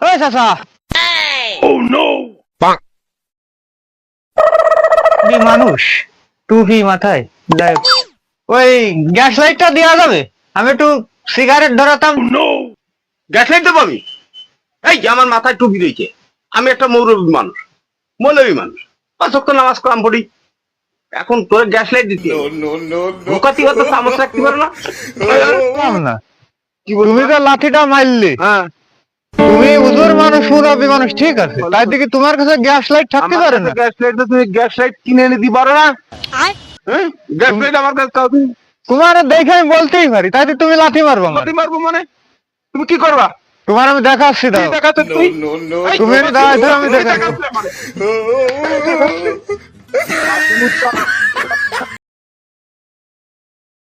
এই চাচা। কি মানুষ টুপি মাথায় যাই ওই গ্যাস লাইটটা দেওয়া যাবে। আমি একটু সিগারেট ধরাতাম। গ্যাস লাইট দেবো আমি? এই আমার মাথায় টুপি রয়েছে। আমি একটা মৌরবী মানুষ মৌলবী মানুষ। পাঁচ ওয়াক্ত নামাজ কালাম পড়ি। এখন তোর গ্যাস লাইট দিতে ঢোকাতি হতো চামচ রাখতে পারো না। না তুমি তো লাঠিটা মারলে। হ্যাঁ। তুমি উজুর মানুষ মুরব্বী মানুষ ঠিক আছে তাই দিকে তোমার কাছে গ্যাস লাইট থাকতে পারে না গ্যাস লাইট তুমি গ্যাস লাইট কিনে এনে দিতে পারো না হ্যাঁ গ্যাস লাইট আমার কাছে কাউ তুমি তোমার দেখে আমি বলতেই পারি তাই দিয়ে তুমি লাঠি মারবো লাথি মারবো মানে তুমি কি করবা তোমার আমি দেখাচ্ছি দাও তুমি দাও, এদের আমি। দেখাচ্ছ।